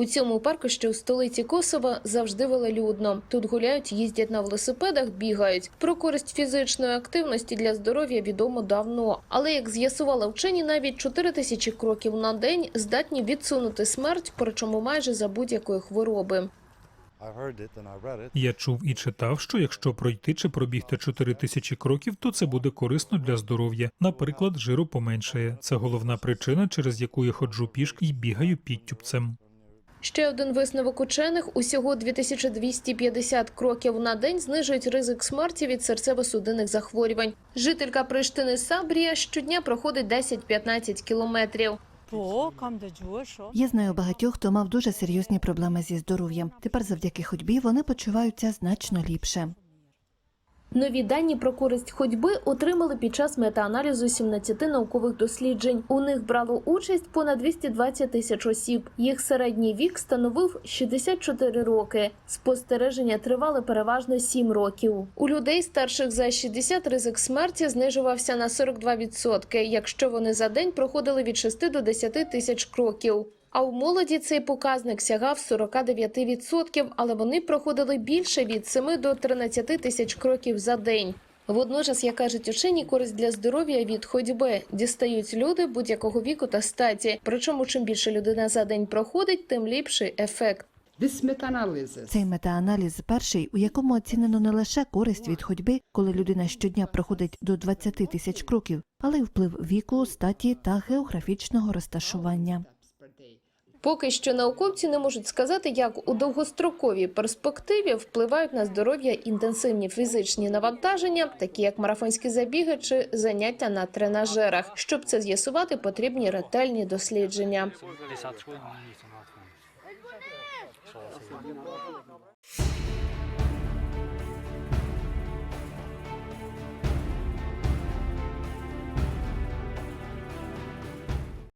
У цьому парку, що в столиці Косова, завжди велелюдно. Тут гуляють, їздять на велосипедах, бігають. Про користь фізичної активності для здоров'я відомо давно. Але як з'ясували вчені, навіть 4 тисячі кроків на день здатні відсунути смерть, причому майже за будь-якої хвороби. Я чув і читав, що якщо пройти чи пробігти 4 тисячі кроків, то це буде корисно для здоров'я. Наприклад, жиру поменшає. Це головна причина, через яку я ходжу пішки і бігаю підтюпцем. Ще один висновок учених: усього 2250 кроків на день знижують ризик смерті від серцево-судинних захворювань. Жителька Приштини Сабрія щодня проходить 10-15 кілометрів. Я знаю багатьох, хто мав дуже серйозні проблеми зі здоров'ям. Тепер, завдяки ходьбі, вони почуваються значно ліпше. Нові дані про користь ходьби отримали під час метааналізу 17 наукових досліджень. У них брало участь понад 220 тисяч осіб. Їх середній вік становив 64 роки. Спостереження тривали переважно 7 років. У людей старших за 60 ризик смерті знижувався на 42%, якщо вони за день проходили від 6 до 10 тисяч кроків. А у молоді цей показник сягав 49%, але вони проходили більше від 7 до 13 тисяч кроків за день. Водночас, як кажуть учені, користь для здоров'я від ходьби дістають люди будь-якого віку та статі. Причому, чим більше людина за день проходить, тим ліпший ефект. Цей метааналіз перший, у якому оцінено не лише користь від ходьби, коли людина щодня проходить до 20 тисяч кроків, але й вплив віку, статі та географічного розташування. Поки що науковці не можуть сказати, як у довгостроковій перспективі впливають на здоров'я інтенсивні фізичні навантаження, такі як марафонські забіги чи заняття на тренажерах. Щоб це з'ясувати, потрібні ретельні дослідження.